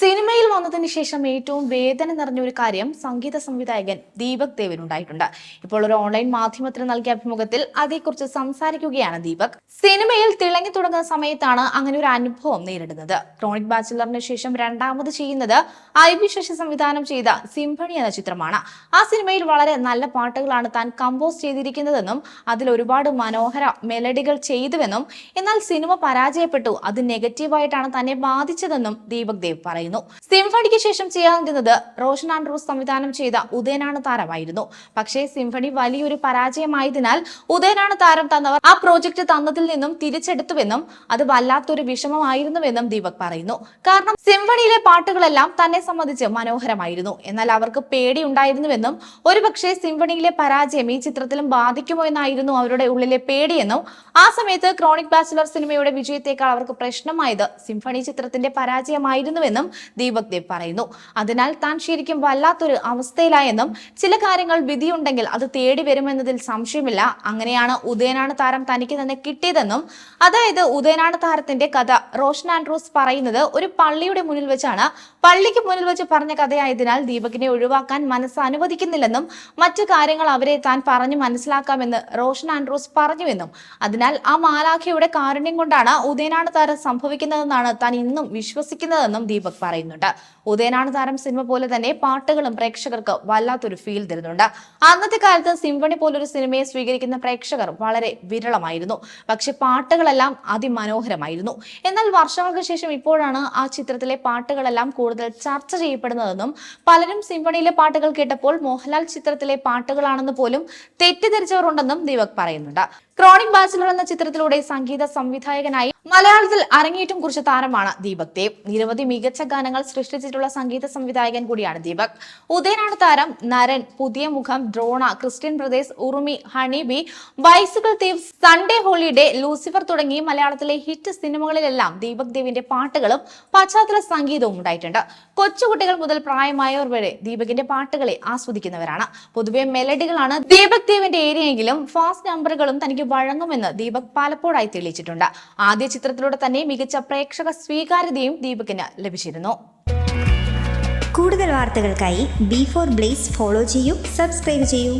സിനിമയിൽ വന്നതിന് ശേഷം ഏറ്റവും വേദന നിറഞ്ഞ ഒരു കാര്യം സംഗീത സംവിധായകൻ ദീപക് ദേവിനുണ്ടായിട്ടുണ്ട് ഇപ്പോൾ ഒരു ഓൺലൈൻ മാധ്യമത്തിന് നൽകിയ അഭിമുഖത്തിൽ അതേക്കുറിച്ച് സംസാരിക്കുകയാണ് ദീപക്. സിനിമയിൽ തിളങ്ങി തുടങ്ങുന്ന സമയത്താണ് അങ്ങനെ ഒരു അനുഭവം നേരിടുന്നത്. ക്രോണിക് ബാച്ചിലറിന് ശേഷം രണ്ടാമത് ചെയ്യുന്നത് ഐ വി ശശി സംവിധാനം ചെയ്ത സിംഫണി എന്ന ചിത്രമാണ്. ആ സിനിമയിൽ വളരെ നല്ല പാട്ടുകളാണ് താൻ കമ്പോസ് ചെയ്തിരിക്കുന്നതെന്നും അതിൽ ഒരുപാട് മനോഹര മെലഡികൾ ചെയ്തുവെന്നും എന്നാൽ സിനിമ പരാജയപ്പെട്ടു. അത് നെഗറ്റീവായിട്ടാണ് തന്നെ ബാധിച്ചതെന്നും ദീപക് ദേവ് പറയുന്നു. സിംഫണിക്ക് ശേഷം ചെയ്യാനിരുന്നത് റോഷൻ ആൻഡ്രൂസ് സംവിധാനം ചെയ്ത ഉദയനാണ് താരമായിരുന്നു. പക്ഷേ സിംഫണി വലിയൊരു പരാജയമായതിനാൽ ഉദയനാണ് താരം തന്നവർ ആ പ്രോജക്റ്റ് തന്നതിൽ നിന്നും തിരിച്ചെടുത്തുവെന്നും അത് വല്ലാത്തൊരു വിഷമമായിരുന്നുവെന്നും ദീപക് പറയുന്നു. കാരണം സിംഫണിയിലെ പാട്ടുകളെല്ലാം തന്നെ സംബന്ധിച്ച് മനോഹരമായിരുന്നു. എന്നാൽ അവർക്ക് പേടിയുണ്ടായിരുന്നുവെന്നും ഒരുപക്ഷെ സിംഫണിയിലെ പരാജയം ഈ ചിത്രത്തിലും ബാധിക്കുമോ എന്നായിരുന്നു അവരുടെ ഉള്ളിലെ പേടിയെന്നും ആ സമയത്ത് ക്രോണിക് ബാച്ചിലർ സിനിമയുടെ വിജയത്തേക്കാൾ അവർക്ക് പ്രശ്നമായത് സിംഫണി ചിത്രത്തിന്റെ പരാജയമായിരുന്നുവെന്നും ദീപക് ദേവ് പറയുന്നു. അതിനാൽ താൻ ശരിക്കും വല്ലാത്തൊരു അവസ്ഥയിലായെന്നും ചില കാര്യങ്ങൾ വിധിയുണ്ടെങ്കിൽ അത് തേടി വരുമെന്നതിൽ സംശയമില്ല. അങ്ങനെയാണ് ഉദയനാണ് താരം തനിക്ക് തന്നെ കിട്ടിയതെന്നും അതായത് ഉദയനാണ് താരത്തിന്റെ കഥ. റോഷൻ ആൻഡ്രൂസ് പറയുന്നത് ഒരു പള്ളിയുടെ മുന്നിൽ വെച്ചാണ്. പള്ളിക്ക് മുന്നിൽ വെച്ച് പറഞ്ഞ കഥയായതിനാൽ ദീപകിനെ ഒഴിവാക്കാൻ മനസ്സ് അനുവദിക്കുന്നില്ലെന്നും മറ്റു കാര്യങ്ങൾ അവരെ താൻ പറഞ്ഞു മനസ്സിലാക്കാമെന്ന് റോഷൻ ആൻഡ്രൂസ് പറഞ്ഞുവെന്നും. അതിനാൽ ആ മാലാഖയുടെ കാരുണ്യം കൊണ്ടാണ് ഉദയനാണ് താരം സംഭവിക്കുന്നതെന്നാണ് താൻ ഇന്നും വിശ്വസിക്കുന്നതെന്നും ദീപക് പറയുന്നുണ്ട്. ഉദയനാണ് താരം സിനിമ പോലെ തന്നെ പാട്ടുകളും പ്രേക്ഷകർക്ക് വല്ലാത്തൊരു ഫീൽ തരുന്നുണ്ട്. അന്നത്തെ കാലത്ത് സിംഫണി പോലൊരു സിനിമയെ സ്വീകരിക്കുന്ന പ്രേക്ഷകർ വളരെ വിരളമായിരുന്നു. പക്ഷെ പാട്ടുകളെല്ലാം അതിമനോഹരമായിരുന്നു. എന്നാൽ വർഷങ്ങൾക്ക് ശേഷം ഇപ്പോഴാണ് ആ ചിത്രത്തിലെ പാട്ടുകളെല്ലാം കൂടുതൽ ചർച്ച ചെയ്യപ്പെടുന്നതെന്നും പലരും സിംഫണിയിലെ പാട്ടുകൾ കേട്ടപ്പോൾ മോഹൻലാൽ ചിത്രത്തിലെ പാട്ടുകളാണെന്ന് പോലും തെറ്റിദ്ധരിച്ചവർ ഉണ്ടെന്നും ദീപക് പറയുന്നുണ്ട്. ക്രോണിക് ബാച്ചിലർ എന്ന ചിത്രത്തിലൂടെ സംഗീത സംവിധായകനായി മലയാളത്തിൽ അരങ്ങേറ്റം കുറിച്ച താരമാണ് ദീപക്. ദേവ് നിരവധി മികച്ച ഗാനങ്ങൾ സൃഷ്ടിച്ചിട്ടുള്ള സംഗീത സംവിധായകൻ കൂടിയാണ് ദീപക്. ഉദയനാണ് താരം Naran Puthiya Mukham Drona Christian Brothers Urumi Honey Bee Bicycle Thieves Sunday Holiday Lucifer തുടങ്ങി മലയാളത്തിലെ ഹിറ്റ് സിനിമകളിലെല്ലാം ദീപക് ദേവിന്റെ പാട്ടുകളും പശ്ചാത്തല സംഗീതവും ഉണ്ടായിട്ടുണ്ട്. കൊച്ചുകുട്ടികൾ മുതൽ പ്രായമായവർ വരെ ദീപകിന്റെ പാട്ടുകളെ ആസ്വദിക്കുന്നവരാണ്. പൊതുവെ മെലഡികളാണ് ദീപക് ദേവിന്റെ ഏരിയയെങ്കിലും ഫാസ്റ്റ് നമ്പറുകളും തനിക്ക് വഴങ്ങുമെന്ന് ദീപക് പാലപ്പോഴായി തെളിയിച്ചിട്ടുണ്ട്. ആദ്യ ചിത്രത്തിലൂടെ തന്നെ മികച്ച പ്രേക്ഷക സ്വീകാര്യതയും ദീപകിന് ലഭിച്ചിരുന്നു. കൂടുതൽ വാർത്തകൾക്കായി ബി ഫോർ ബ്ലേസ് ഫോളോ ചെയ്യൂ സബ്സ്ക്രൈബ് ചെയ്യൂ.